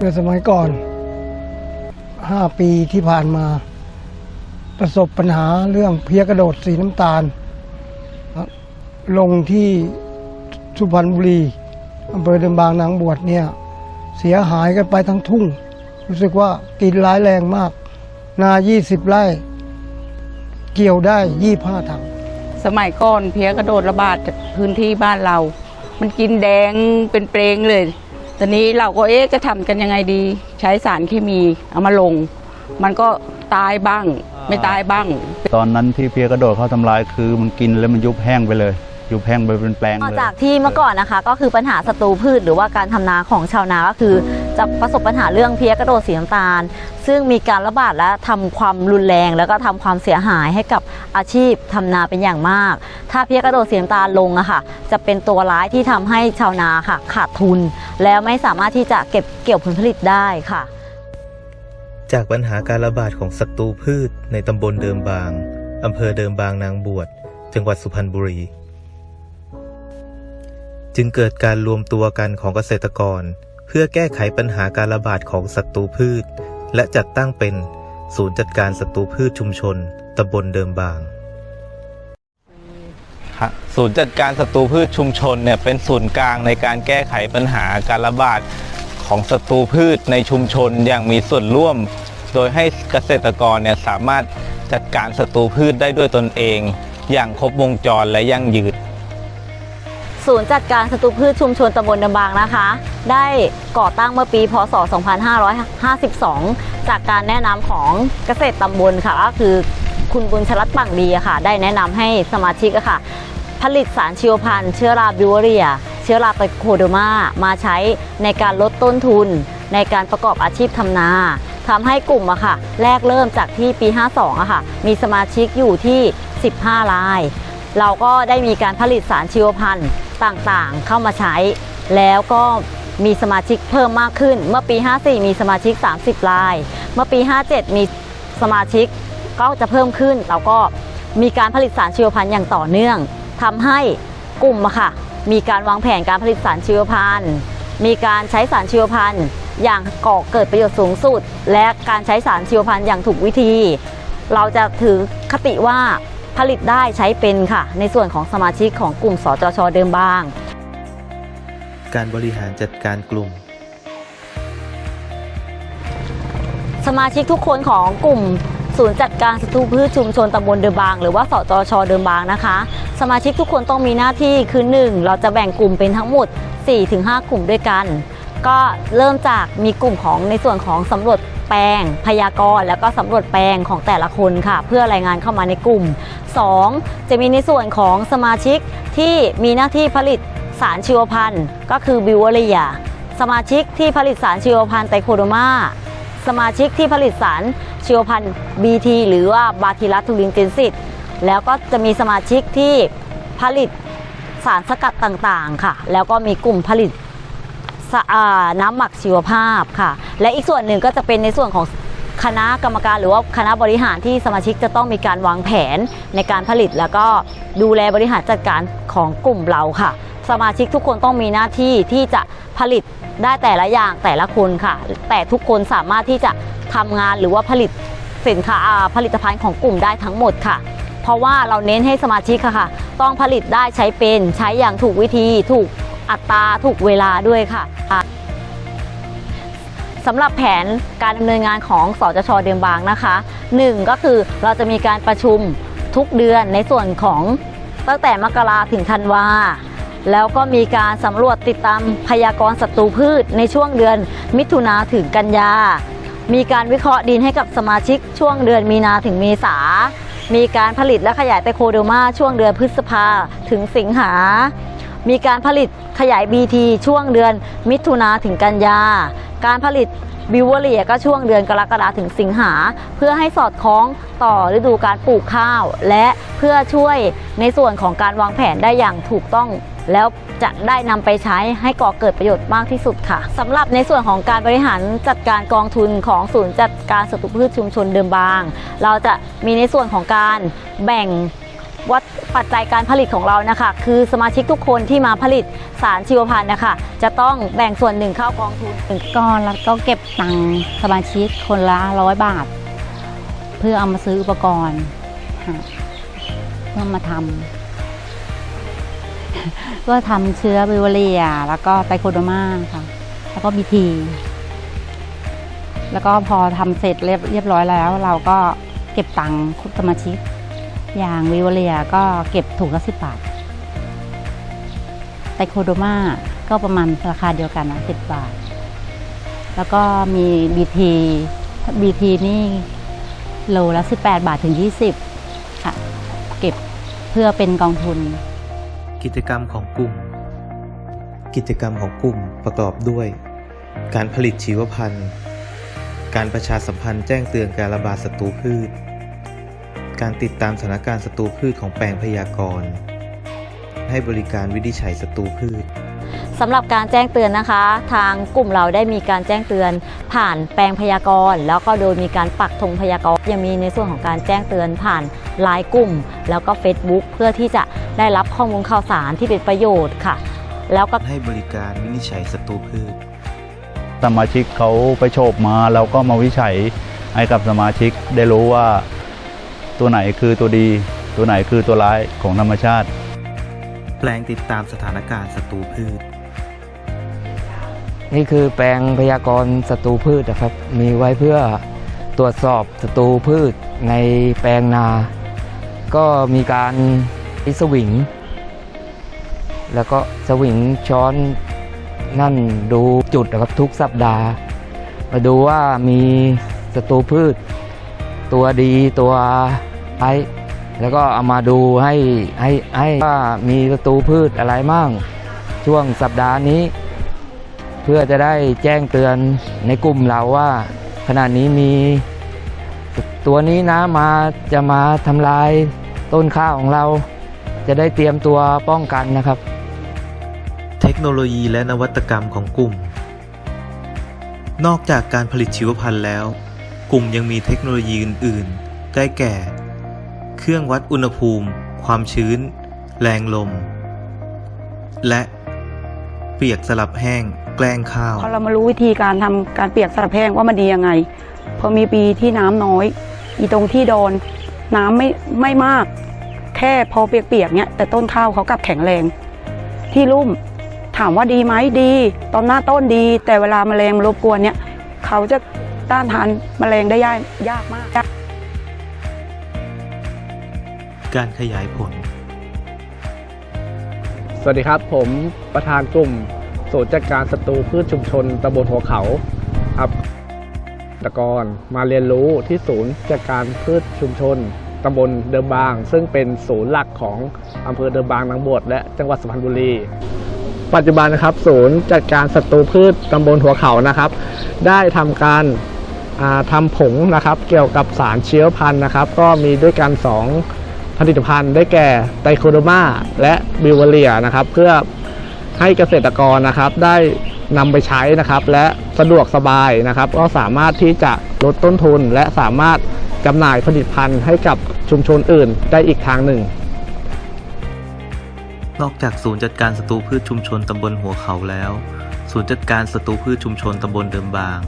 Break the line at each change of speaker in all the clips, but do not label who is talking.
เมื่อสมัยก่อนห้าปีที่ผ่านมา ประสบปัญหาเรื่องเพี้ยกระโดดสีน้ำตาล ลงที่สุพรรณบุรีอำเภอเดิมบางนางบวชเนี่ย เสียหายกันไปทั้งทุ่ง รู้สึกว่ากินร้ายแรงมาก นา 20 ไร่ เกี่ยวได้25ถัง
สมัยก่อนเพี้ยกระโดดระบาดพื้นที่บ้านเรา มันกินแดงเป็นเปลงเลย ตอนนี้เราก็เอ๊ะจะทำกันยังไงดี ใช้สารเคมีเอามาลง มันก็ตายบ้าง ไม่ตายบ้าง
ตอนนั้นที่เพียกระโดดเขาทำลายคือมันกินแล้วมันยุบแห้งไปเลย ยุบแห้งไปเป็นแปลง
ต่อ
เลย
จากที่เมื่อก่อนนะคะ ก็คือปัญหาศัตรูพืชหรือว่าการทำนาของชาวนาก็คือ จะประสบปัญหาเรื่องเพี้ยกระโดดสีน้ำตาล ซึ่งมีการระบาดและทำความรุนแรง แล้วก็ทำความเสียหายให้กับอาชีพทำนาเป็นอย่างมาก ถ้าเพี้ยกระโดดสีน้ำตาลลงอะค่ะจะเป็นตัวร้ายที่ทำให้ชาวนาค่ะขาดทุน แล้วไม่สามารถที่จะเก็บเกี่ยวผลผลิตได้ค่ะ
จากปัญหาการระบาดของศัตรูพืชในตำบลเดิมบางอำเภอเดิมบางนางบวชจังหวัดสุพรรณบุรี จึงเกิดการรวมตัวกันของเกษตรกร เพื่อแก้ไขปัญหาการระบาดของศัตรูพืช และจัดตั้งเป็นศูนย์จัดการศัตรูพืชชุมชนตำบลเดิมบาง
ศูนย์จัดการศัตรูพืชชุมชนเนี่ยเป็นศูนย์กลางในการแก้ไขปัญหาการระบาดของศัตรูพืชในชุมชนอย่างมีส่วนร่วม โดยให้เกษตรกรเนี่ยสามารถจัดการศัตรูพืชได้ด้วยตนเอง อย่างครบวงจรและยั่งยืน
ศูนย์จัดการศัตรูพืชชุมชนตำบลดำบางนะคะ ได้ก่อตั้งเมื่อปี พศ 2552 จากการแนะนำของเกษตรตำบลค่ะก็คือคุณบุญชลัดปังดีค่ะ ได้แนะนำให้สมาชิกค่ะ ผลิตสารชีวพันธุ์เชื้อราบิวเรีย เชื้อราไตโคโดมามาใช้ในการลดต้นทุน ในการประกอบอาชีพทำนาทำให้กลุ่มอะค่ะ แรกเริ่มจากที่ปี 52อะค่ะ มีสมาชิกอยู่ที่ 15 ราย เราก็ได้มีการผลิตสารชีวพันธุ์ ต่างๆ เข้ามาใช้ แล้วก็มีสมาชิกเพิ่มมากขึ้น เมื่อปี 54 มีสมาชิก 30 ราย เมื่อปี 57 มีสมาชิกก็จะเพิ่มขึ้น เราก็มีการผลิตสารชีวพันธุ์อย่างต่อเนื่องทำให้กลุ่มค่ะ มีการวางแผนการผลิตสารชีวพันธุ์ มีการใช้สารชีวพันธุ์อย่างก่อเกิดประโยชน์สูงสุด และการใช้สารชีวพันธุ์อย่างถูกวิธี เราจะถือคติว่า ผลิตได้ใช้เป็นค่ะ ในส่วนของสมาชิกของกลุ่มสจชเดิมบาง
การบริหารจัดการกลุ่ม
สมาชิกทุกคนของกลุ่มศูนย์จัดการศัตรูพืชชุมชนตำบลเดิมบาง หรือว่าสจชเดิมบางนะคะ สมาชิกทุกคนต้องมีหน้าที่คือ 1 เราจะแบ่งกลุ่มเป็นทั้งหมด 4-5 กลุ่มด้วยกัน ก็เริ่มจากมีกลุ่มของในส่วนของสำรวจแปลงพยากรณ์แล้วก็สำรวจแปลงของแต่ละคนค่ะ เพื่อรายงานเข้ามาในกลุ่ม 2. จะมีในส่วนของสมาชิกที่มีหน้าที่ผลิตสารชีวพันธุ์ ก็คือบิวเวอรีย สมาชิกที่ผลิตสารชีวพันธุ์ไตโคโดมาสมาชิกที่ผลิตสารชีวพันธุ์ BT หรือว่าบาทิลัสทูลินเจนซิตแล้วก็จะมีสมาชิกที่ผลิตสารสกัดต่างๆค่ะ แล้วก็มีกลุ่มผลิต สะอ่าน้ำหมักชีวภาพค่ะ และอีกส่วนหนึ่งก็จะเป็นในส่วนของคณะกรรมการหรือว่าคณะบริหารที่สมาชิกจะต้องมีการวางแผนในการผลิต แล้วก็ดูแลบริหารจัดการของกลุ่มเราค่ะ สมาชิกทุกคนต้องมีหน้าที่ที่จะผลิตได้แต่ละอย่างแต่ละคนค่ะ แต่ทุกคนสามารถที่จะทำงานหรือว่าผลิตสินค้าผลิตภัณฑ์ของกลุ่มได้ทั้งหมดค่ะ เพราะว่าเราเน้นให้สมาชิกค่ะ ต้องผลิตได้ใช้เป็นใช้อย่างถูกวิธีถูก อัตราถูกเวลาด้วยค่ะสำหรับแผนการดำเนินงานของสจชเดิมบางนะคะหนึ่งก็คือเราจะมีการประชุมทุกเดือนในส่วนของตั้งแต่มกราถึงธันวาแล้วก็มีการสำรวจติดตามพยากรณ์ศัตรูพืชในช่วงเดือนมิถุนาถึงกันยา มีการวิเคราะห์ดินให้กับสมาชิกช่วงเดือนมีนาถึงเมษา มีการผลิตและขยายไตโคโดมาช่วงเดือนพฤษภาถึงสิงหา มีการผลิตขยาย BT ช่วงเดือนมิถุนาถึงกันยา การผลิตบิวเวอรี่ก็ช่วงเดือนกรกฎาถึงสิงหา เพื่อให้สอดคล้องต่อฤดูการปลูกข้าว และเพื่อช่วยในส่วนของการวางแผนได้อย่างถูกต้องแล้วจะได้นำไปใช้ให้ก่อเกิดประโยชน์มากที่สุดค่ะสำหรับในส่วนของการบริหารจัดการกองทุนของศูนย์จัดการศัตรูพืชชุมชนเดิมบาง เราจะมีในส่วนของการแบ่ง วัดปัจจัยการผลิตของเรานะคะ คือสมาชิกทุกคนที่มาผลิตสารชีวพันธุ์นะคะ จะต้องแบ่งส่วนหนึ่งเข้ากองทุน
ก็แล้วก็เก็บตังค์สมาชิกคนละร้อยบาท เพื่อเอามาซื้ออุปกรณ์เพื่อมาทำก็ทำเชื้อบิวเรีย แล้วก็ไตโคโดมาค่ะ แล้วก็บีทีแล้วก็พอทำเสร็จเรียบเรียบร้อยแล้ว เราก็เก็บตังค์คุณสมาชิก อย่างวิวเรียก็เก็บถุงละสิบบาท ไตโคโดมาก็ประมาณราคาเดียวกันนะสิบบาท แล้วก็มีบีทีบีทีนี่โลละ 18 บาทถึง 20 ค่ะ เก็บเพื่อเป็นกองทุน
กิจกรรมของกลุ่ม กิจกรรมของกลุ่มประกอบด้วย การผลิตชีวพันธุ์ การประชาสัมพันธ์แจ้งเตือนการระบาดศัตรูพืช การติดตามสถานการณ์ศัตรูพืชของแปลงพยากรณ์ ให้บริการวินิจฉัยศัตรูพืช
สำหรับการแจ้งเตือนนะคะ ทางกลุ่มเราได้มีการแจ้งเตือน ผ่านแปลงพยากรณ์ แล้วก็โดยมีการปักธงพยากรณ์ยังมีในส่วนของการแจ้งเตือนผ่านไลน์กลุ่ม แล้วก็ Facebook เพื่อที่จะได้รับข้อมูลข่าวสารที่เป็นประโยชน์ค่ะ แล้วก็
ให้บริการวินิจฉัยศัตรูพืช
สมาชิกเขาไปโฉบมาเราก็มาวิจัยให้กับสมาชิกได้รู้ว่า ตัวไหนคือตัวดี ตัวไหนคือตัวร้ายของธรรมชาติ
แปลงติดตามสถานการณ์ศัตรูพืช
นี่คือแปลงพยากรณ์ศัตรูพืชนะครับ มีไว้เพื่อตรวจสอบศัตรูพืชในแปลงนา ก็มีการใช้สวิง แล้วก็สวิงช้อนนั่นดูจุดนะครับทุกสัปดาห์ มาดูว่ามีศัตรูพืช ตัวดีตัวไอแล้วก็เอามาดูให้ให้ให้ว่ามีศัตรูพืชอะไรมั่ง ช่วงสัปดาห์นี้ เพื่อจะได้แจ้งเตือนในกลุ่มเราว่า ขณะนี้มี ตัวนี้นะมาจะมาทำลายต้นข้าวของเรา จะได้เตรียมตัวป้องกันนะครับ
เทคโนโลยีและนวัตกรรมของกลุ่ม นอกจากการผลิตชีวพันธุ์แล้ว กลุ่มยังมีเทคโนโลยีอื่น ๆ ได้แก่ เครื่องวัดอุณหภูมิ ความชื้น แรงลม และเปียกสลับแห้ง แกล้งข้าว
พอเรามารู้วิธีการทำการเปียกสลับแห้งว่ามันดียังไง พอมีปีที่น้ำน้อย อีตรงที่โดน น้ำไม่ไม่มาก แค่พอเปียกๆเนี้ยแต่ต้นข้าวเขากลับแข็งแรง ที่ลุ่มถามว่าดีไหมดี ตอนหน้าต้นดี แต่เวลาแมลงรบกวนเนี้ยเขาจะ ต้านทานแมลงได้ยากยากมาก
การขยายผล
สวัสดีครับ ผมประธานกลุ่มศูนย์จัดการศัตรูพืชชุมชนตำบลหัวเขาครับตะกอนมาเรียนรู้ที่ศูนย์จัดการพืชชุมชนตำบลเดิมบาง ซึ่งเป็นศูนย์หลักของอำเภอเดิมบางนางบวชและจังหวัดสุพรรณบุรี ปัจจุบันนะครับ ศูนย์จัดการศัตรูพืชตำบลหัวเขานะครับ ได้ทำการ ทำผงนะครับ เกี่ยวกับสารเชื้อพันธุ์นะครับ ก็มีด้วยกันสองผลิตภัณฑ์ได้แก่ไตโคโดมาและบิวเวเรียนะครับ เพื่อให้เกษตรกรนะครับได้นำไปใช้นะครับ และสะดวกสบายนะครับ ก็สามารถที่จะลดต้นทุน และสามารถจำหน่ายผลิตภัณฑ์ให้กับชุมชนอื่นได้อีกทางหนึ่ง
นอกจากศูนย์จัดการศัตรูพืชชุมชนตำบลหัวเขาแล้ว ศูนย์จัดการศัตรูพืชชุมชนตำบลเดิมบาง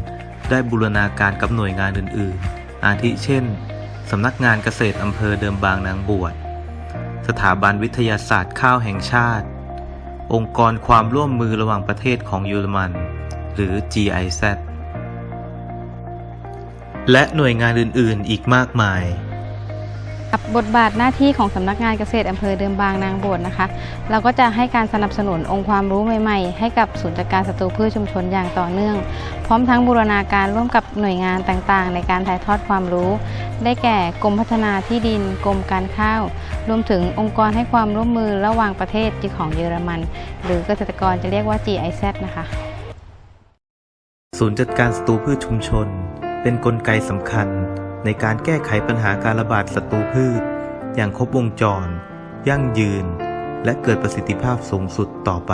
ได้บูรณาการกับหน่วยงานอื่นๆ อาทิเช่น สำนักงานเกษตรอำเภอเดิมบางนางบวช สถาบันวิทยาศาสตร์ข้าวแห่งชาติ องค์กรความร่วมมือระหว่างประเทศของเยอรมัน หรือ GIZ และหน่วยงานอื่นๆ อีกมากมาย
บบทบาทหน้าที่ของสำนักงานเกษตรอำเภอเดิมบางนางบวชนะคะ เราก็จะให้การสนับสนุนองค์ความรู้ใหม่ๆ ให้กับศูนย์จัดการศัตรูพืชชุมชนอย่างต่อเนื่อง พร้อมทั้งบูรณาการร่วมกับหน่วยงานต่างๆ ในการถ่ายทอดความรู้ ได้แก่กรมพัฒนาที่ดินกรมการข้าว รวมถึงองค์กรให้ความร่วมมือระหว่างประเทศของเยอรมัน หรือเกษตรกรจะเรียกว่า GIZ นะคะ
ศูนย์จัดการศัตรูพืชชุมชน เป็นนกลไกสำคัญ ในการแก้ไขปัญหาการระบาดศัตรูพืช อย่างครบวงจร ยั่งยืน และเกิดประสิทธิภาพสูงสุดต่อไป